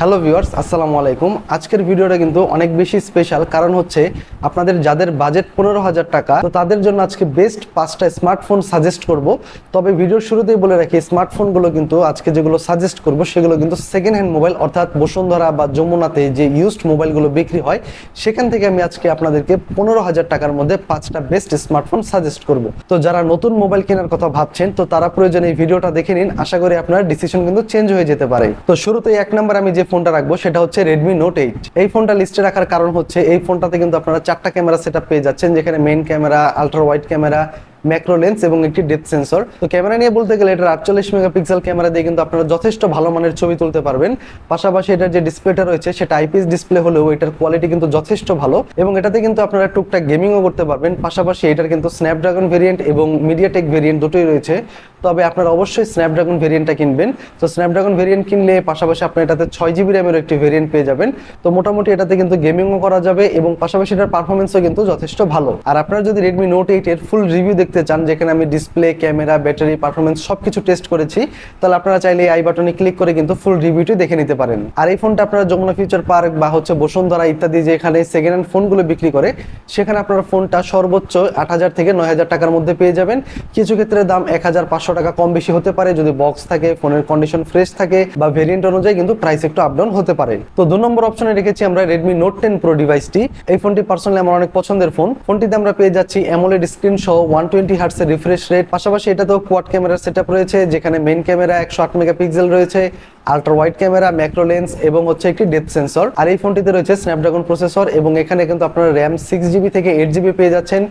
Hello viewers, আসসালামু আলাইকুম। আজকের ভিডিওটা কিন্তু অনেক বেশি স্পেশাল কারণ হচ্ছে আপনাদের যাদের বাজেট পনেরো হাজার টাকা, তো তাদের জন্য আজকে বেস্ট পাঁচটা স্মার্টফোন সাজেস্ট করব। তবে ভিডিওর শুরুতেই বলে রাখি স্মার্টফোনগুলো কিন্তু আজকে যেগুলো সাজেস্ট করব, সেগুলো কিন্তু সেকেন্ড হ্যান্ড মোবাইল অর্থাৎ বসুন্ধরা বা যমুনাতে যে ইউজড মোবাইলগুলো বিক্রি হয়, সেখান থেকে আমি আজকে আপনাদেরকে পনেরো হাজার টাকার মধ্যে পাঁচটা বেস্ট স্মার্টফোন সাজেস্ট করব। তো যারা নতুন মোবাইল কেনার কথা ভাবছেন, তো তারা প্রয়োজনে এই ভিডিওটা দেখে নিন। আশা করি আপনার ডিসিশন কিন্তু চেঞ্জ হয়ে যেতে পারে। তো শুরুতেই এক নম্বর আমি যে ফোনটা রাখব, সেটা হচ্ছে রেডমি নোট এইট এই ফোনটা লিস্টে রাখার কারণ হচ্ছে, এই ফোনটাতে কিন্তু আপনারা চারটা ক্যামেরা সেট পেয়ে যাচ্ছেন, যেখানে main camera ultra wide camera macro lens এবং একটি ডেপথ সেন্সর তো ক্যামেরা নিয়ে বলতে গেলে এটা আটচল্লিশ মেগাপিক্সেল ক্যামেরা দিয়ে কিন্তু আপনারা যথেষ্ট ভালো মানের ছবি তুলতে পারবেন। পাশাপাশি এটার যে ডিসপ্লেটা রয়েছে, সেটা আইপিএস ডিসপ্লে হলেও এটার কোয়ালিটি কিন্তু যথেষ্ট ভালো। এবং এটাতে কিন্তু আপনারা টুকটাক গেমিংও করতে পারবেন। পাশাপাশি এটার কিন্তু স্ন্যাপড্রাগন ভেরিয়েন্ট এবং মিডিয়াটেক ভেরিয়েন্ট দুটোই রয়েছে। তবে আপনারা অবশ্যই স্ন্যাপড্রাগন ভেরিয়েন্টটা কিনবেন। তো স্ন্যাপড্রাগন ভেরিয়েন্ট কিনলে পাশাপাশি আপনি এটাতে ছয় জিবি র্যামের একটি ভেরিয়েন্ট পেয়ে যাবেন। তো মোটামুটি এটাতে কিন্তু গেমিংও করা যাবে এবং পাশাপাশি এটার পারফরমেন্সও কিন্তু যথেষ্ট ভালো। আর আপনারা যদি রেডমি নোট এইট এর ফুল রিভিউ দেখতে চান, যেখানে আমি ডিসপ্লে ক্যামেরা ব্যাটারি পারফরমেন্স সবকিছু টেস্ট করেছি, তাহলে আপনারা চাইলে এই আই বাটনে ক্লিক করে কিন্তু ফুল রিভিউটি দেখে নিতে পারেন। আর এই ফোনটা আপনারা যমুনা ফিউচার পার্ক বা হচ্ছে বসুন্ধরা ইত্যাদি যেখানে সেকেন্ড হ্যান্ড ফোনগুলো বিক্রি করে, সেখানে আপনারা ফোনটা সর্বোচ্চ আট হাজার থেকে নয় হাজার টাকার মধ্যে পেয়ে যাবেন। কিছু ক্ষেত্রে দাম এক হাজার পাঁচশো টাকা কম বেশি হতে পারে, যদি বক্স থাকে ফোনের কন্ডিশন ফ্রেশ থাকে বা ভেরিয়েন্ট অনুযায়ী কিন্তু প্রাইস একটু আপ ডাউন হতে পারে। তো দু নম্বর অপশনে রেখেছি আমরা রেডমি নোট টেন প্রো ডিভাইসটি এই ফোনটি পার্সোনালি আমার অনেক পছন্দের ফোন ফোনটিতে আমরা পেয়ে যাচ্ছি অ্যামোলেড স্ক্রিন সহ ওয়ান টোয়েন্টি হার্টসের রিফ্রেশ রেট পাশাপাশি এটাতেও কোয়াড ক্যামেরার সেট রয়েছে, যেখানে মেন ক্যামেরা একশো আট মেগাপিক্সেল রয়েছে। Ultra wide camera macro lens এবং হচ্ছে একটি ডেপথ সেন্সর আর এই ফোনটিতে রয়েছে স্ন্যাপড্রাগন প্রসেসর এবং এখানে কিন্তু আপনারা র্যাম সিক্স জিবি থেকে এইট জিবি পেয়ে যাচ্ছেন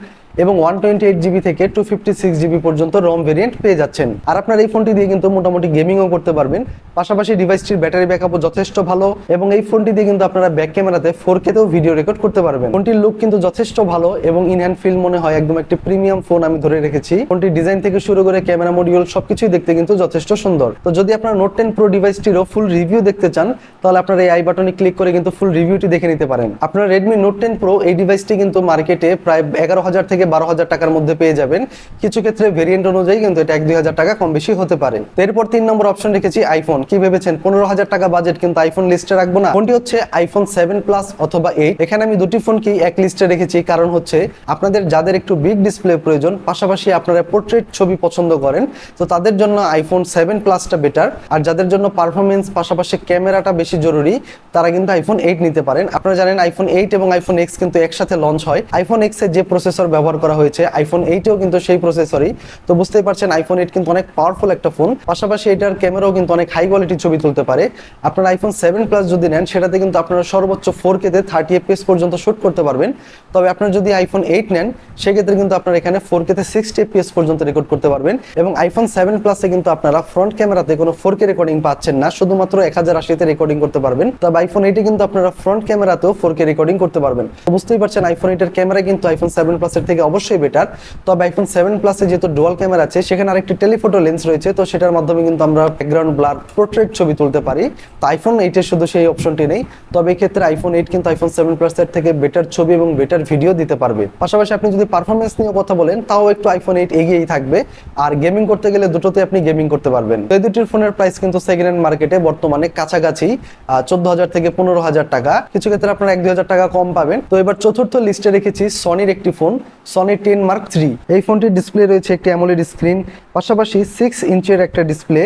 এবং ওয়ান টোয়েন্টি এইট জিবি থেকে টু ফিফটি সিক্স জিবি পর্যন্ত রম ভেরিয়েন্ট পেয়ে যাচ্ছেন। আর আপনার এই ফোনটি দিয়ে কিন্তু মোটামুটি গেমিংও করতে পারবেন। পাশাপাশি ডিভাইসটির ব্যাটারি ব্যাকআপও যথেষ্ট ভালো এবং এই ফোনটি দিয়ে কিন্তু আপনারা ব্যাক ক্যামেরাতে ফোর কেতেও ভিডিও রেকর্ড করতে পারবেন। ফোনটির লুক কিন্তু যথেষ্ট ভালো এবং ইন হ্যান্ড ফিল মনে হয় একদম একটি প্রিমিয়াম ফোন আমি ধরে রেখেছি। ফোনটির ডিজাইন থেকে শুরু করে ক্যামেরা মডিউল সবকিছুই দেখতে কিন্তু যথেষ্ট সুন্দর। তো যদি আপনার নোট টেন প্রো ডিভাইসটিরও ফুল রিভিউ দেখতে চান, তাহলে আপনারা এই আই বাটনে ক্লিক করে কিন্তু ফুল রিভিউটি দেখে নিতে পারেন। আপনার রেডমি নোট টেন প্রো এই ডিভাইসটি কিন্তু মার্কেটে প্রায় এগারো হাজার থেকে বারো হাজার টাকার মধ্যে পেয়ে যাবেন। কিছু ক্ষেত্রে ভেরিয়েন্ট অনুযায়ী কিন্তু এটা এক দুই হাজার টাকা কম বেশি হতে পারে। এরপর তিন নম্বর অপশন রেখেছি আইফোন কি ভেবেছেন? পনেরো হাজার টাকা বাজেট কিন্তু আইফোন লিস্টে রাখব না। ফোনটি হচ্ছে আইফোন সেভেন প্লাস অথবা এইট এখানে আমি দুটি ফোনকেই এক লিস্টে রেখেছি। কারণ হচ্ছে আপনাদের যাদের একটু বিগ ডিসপ্লে প্রয়োজন, পাশাপাশি আপনারা পোর্ট্রেট ছবি পছন্দ করেন, তো তাদের জন্য আইফোন সেভেন প্লাসটা বেটার আর যাদের জন্য পারফরমেন্স পাশাপাশি ক্যামেরাটা বেশি জরুরি, তারা কিন্তু আইফোন এইট নিতে পারেন। আপনারা জানেন আইফোন এইট এবং আইফোন এক্স কিন্তু একসাথে লঞ্চ হয়। আইফোন এক্সের যে প্রসেসর ব্যবহার করা হয়েছে আইফোন এইটেও কিন্তু সেই প্রসেসরই তো বুঝতেই পারছেন আইফোন এইট কিন্তু অনেক পাওয়ারফুল একটা ফোন পাশাপাশি এটার ক্যামেরাও কিন্তু অনেক হাই কোয়ালিটির ছবি তুলতে পারে। আপনার আইফোন সেভেন প্লাস যদি নেন, সেটাতে কিন্তু আপনারা সর্বোচ্চ ফোর কেতে থার্টি এফপিএস পর্যন্ত শুট করতে পারবেন। তবে আপনার যদি আইফোন এইট নেন, সেক্ষেত্রে কিন্তু আপনার এখানে ফোর কেতে সিক্সটি এফপিএস পর্যন্ত রেকর্ড করতে পারবেন। এবং আইফোন সেভেন প্লাসে কিন্তু আপনারা ফ্রন্ট ক্যামেরাতে কোনো ফোর কে রেকর্ডিং পাচ্ছেন না। শুধুমাত্র এক হাজার আশিতে রেকর্ডিং করতে পারবেন। তবে আইফোন এইটে কিন্তু আপনারা ফ্রন্ট ক্যামেরাতেও ফোর কে রেকর্ডিং করতে পারবেন। বুঝতেই পারছেন আইফোন এইটের ক্যামেরা কিন্তু আইফোন সেভেন প্লাসের থেকে অবশ্যই বেটার তবে আইফোন সেভেন প্লাসে যেহেতু ডুয়াল ক্যামেরা আছে, সেখানে আরেকটি টেলিফোটো লেন্স রয়েছে, তো সেটার মাধ্যমে কিন্তু আমরা ব্যাকগ্রাউন্ড ব্লার পোর্ট্রেট ছবি তুলতে পারি। তো আইফোন এইটের শুধু সেই অপশনটি নেই। তবে এই ক্ষেত্রে আইফোন এইট কিন্তু আইফোন সেভেন প্লাসের থেকে বেটার ছবি এবং বেটার ভিডিও দিতে পারবে। পাশাপাশি আপনি যদি পারফরমেন্স নিয়ে কথা বলেন, তাও একটু আইফোন এইট এগিয়েই থাকবে। আর গেমিং করতে গেলে দুটোতে আপনি গেমিং করতে পারবেন। এই দুটির ফোনের প্রাইস কিন্তু সেকেন্ড হ্যান্ড মার্কেটে বর্তমানে কাছাকাছি চোদ্দ হাজার থেকে পনেরো হাজার টাকা। কিছু ক্ষেত্রে আপনার এক দুই হাজার টাকা কম পাবেন। তো এবার চতুর্থ লিস্টে রেখেছি সনির একটি phone Sony ten mark three এই ফোনটির ডিসপ্লে রয়েছে একটি অ্যামোলেড স্ক্রিন পাশাপাশি সিক্স ইঞ্চের একটা ডিসপ্লে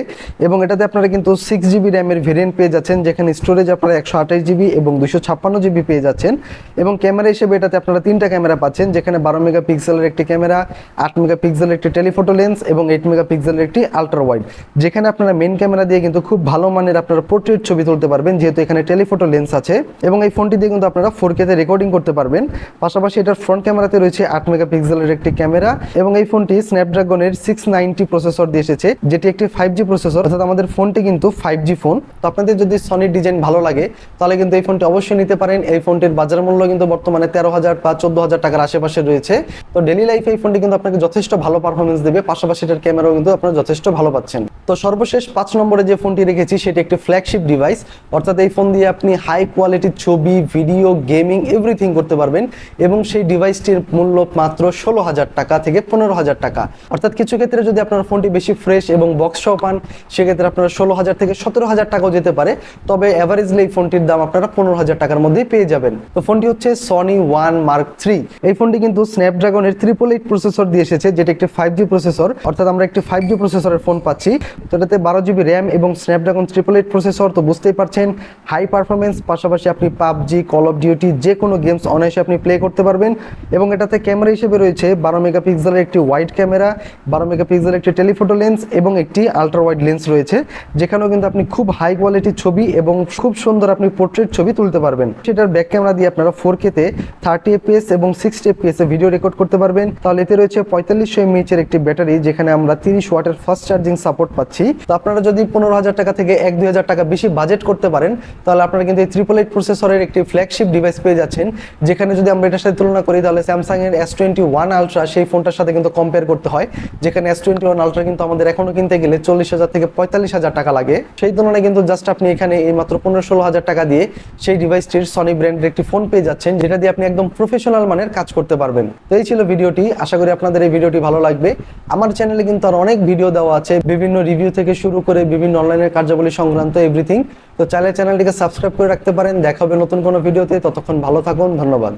এবং এটাতে আপনারা কিন্তু সিক্স জিবি র্যামের ভেরিয়েন্ট পেয়ে যাচ্ছেন, যেখানে স্টোরেজ আপনারা একশো আঠাশ জিবি এবং দুশো ছাপ্পান্ন জিবি পেয়ে যাচ্ছেন। এবং ক্যামেরা হিসেবে এটাতে আপনারা তিনটা ক্যামেরা পাচ্ছেন, যেখানে বারো মেগা পিক্সেলের একটি ক্যামেরা আট মেগা পিক্সেলের একটি টেলিফোটো লেন্স এবং এইট মেগা পিক্সেলের একটি আল্ট্রা ওয়াইড যেখানে আপনারা মেন ক্যামেরা দিয়ে কিন্তু খুব ভালো মানের আপনারা পোর্ট্রেট ছবি তুলতে পারবেন, যেহেতু এখানে টেলিফোটো লেন্স আছে এবং এই ফোনটি দিয়ে কিন্তু আপনারা ফোর কেতে রেকর্ডিং করতে পারবেন। পাশাপাশি এটার ফ্রন্ট ক্যামেরাতে রয়েছে আট মেগা পিক্সেলের একটি ক্যামেরা এবং এই ফোনটি স্ন্যাপড্রাগনের সিক্স নাইনটি প্রসেসর দিয়ে এসেছে, যেটি একটি ফাইভ জি প্রসেসর অর্থাৎ আমাদের ফোনটি কিন্তু ফাইভ জি ফোন তো আপনাদের যদি সনির ডিজাইন ভালো লাগে, তাহলে কিন্তু এই ফোনটি অবশ্যই নিতে পারেন। এই ফোনটির বাজার মূল্য কিন্তু বর্তমানে তেরো হাজার বা চোদ্দ হাজার টাকার আশেপাশে রয়েছে। তো ডেলি লাইফে এই ফোনটি কিন্তু আপনাকে যথেষ্ট ভালো পারফরমেন্স দেবে, পাশাপাশি এটার ক্যামেরাও কিন্তু আপনারা যথেষ্ট ভালো পাচ্ছেন। তো সর্বশেষ পাঁচ নম্বরে যে ফোনটি রেখেছি রেখেছি সেটি একটি ফ্ল্যাগশিপ ডিভাইস অর্থাৎ এই ফোন দিয়ে আপনি হাই কোয়ালিটির ছবি ভিডিও গেমিং এভরিথিং করতে পারবেন এবং সেই ডিভাইসটির মূল্য মাত্র ষোলো হাজার টাকা থেকে পনেরো হাজার টাকা। অর্থাৎ কিছু ক্ষেত্রে যদি আপনার ফোনটি বেশি ফ্রেশ এবং বক্স সহ পান, সেক্ষেত্রে আপনারা ষোলো হাজার থেকে সতেরো হাজার টাকাও যেতে পারে। তবে অ্যাভারেজলি এই ফোনটির দাম আপনারা পনেরো হাজার টাকার মধ্যেই পেয়ে যাবেন। তো ফোনটি হচ্ছে সনি ওয়ান মার্ক থ্রি এই ফোনটি কিন্তু স্ন্যাপড্রাগনের ট্রিপল এইট প্রসেসর দিয়ে এসেছে, যেটা একটি ফাইভ জি প্রসেসর অর্থাৎ আমরা একটি ফাইভ জি প্রসেসরের ফোন পাচ্ছি। তো এটাতে বারো জিবি র্যাম এবং স্ন্যাপড্রাগন ট্রিপল এইট প্রসেসর তো বুঝতেই পারছেন হাই পারফরমেন্স পাশাপাশি আপনি পাবজি কল অফ ডিউটি যে কোনো গেমস অনায়াসে আপনি প্লে করতে পারবেন। এবং এটাতে ক্যামেরা হিসেবে রয়েছে বারো মেগাপিক্সেলের একটি ওয়াইড ক্যামেরা বারো মেগাপিক্সেলের একটি টেলিফোটো লেন্স এবং একটি আলট্রা ওয়াইড লেন্স রয়েছে, যেখানেও কিন্তু আপনি খুব হাই কোয়ালিটির ছবি এবং খুব সুন্দর আপনি পোর্ট্রেট ছবি তুলতে পারবেন। সেটার ব্যাক ক্যামেরা দিয়ে আপনারা ফোর কেতে থার্টি এপিএস এবং সিক্সটি এপিএস এ ভিডিও রেকর্ড করতে পারবেন। তাহলে এতে রয়েছে পঁয়তাল্লিশশো এমএইচের একটি ব্যাটারি যেখানে আমরা তিরিশ ওয়াটের ফাস্ট চার্জিং সাপোর্ট পাচ্ছি। তো আপনারা যদি পনেরো হাজার টাকা থেকে এক দুই হাজার টাকা বেশি বাজেট করতে পারেন, তাহলে আপনারা কিন্তু এই ট্রিপল এইট প্রসেসরের একটি ফ্ল্যাগশিপ ডিভাইস পেয়ে যাচ্ছেন। যেখানে যদি আমরা এটার সাথে তুলনা করি, তাহলে স্যামসাং এর এস টোয়েন্টি ওয়ান আলট্রা সেই ফোনটার সাথে কিন্তু কম্পেয়ার করতে হয়, যেখানে এস টোয়েন্টি ওয়ান আলট্রা কিন্তু আমাদের এখনও কিনতে গেলে চল্লিশ হাজার থেকে পঁয়তাল্লিশ হাজার টাকা লাগে। সেই তুলনায় কিন্তু জাস্ট আপনি এখানে এই মাত্র পনেরো ষোলো হাজার টাকা দিয়ে সেই ডিভাইসটির সনি ব্র্যান্ডের একটি ফোন পেয়ে যাচ্ছেন, যেটা দিয়ে আপনি একদম প্রফেশনাল মানের কাজ করতে পারবেন। তো এই ছিল ভিডিওটি, আশা করি আপনাদের এই ভিডিওটি ভালো লাগবে। আমার চ্যানেলে কিন্তু আর অনেক ভিডিও দেওয়া আছে, বিভিন্ন রিভিউ থেকে শুরু করে বিভিন্ন অনলাইনের কার্যাবলী সংক্রান্ত এভরিথিং তো চাইলে চ্যানেলটিকে সাবস্ক্রাইব করে রাখতে পারেন। দেখাবে নতুন কোনো ভিডিওতে ততক্ষণ ভালো থাকুন। ধন্যবাদ।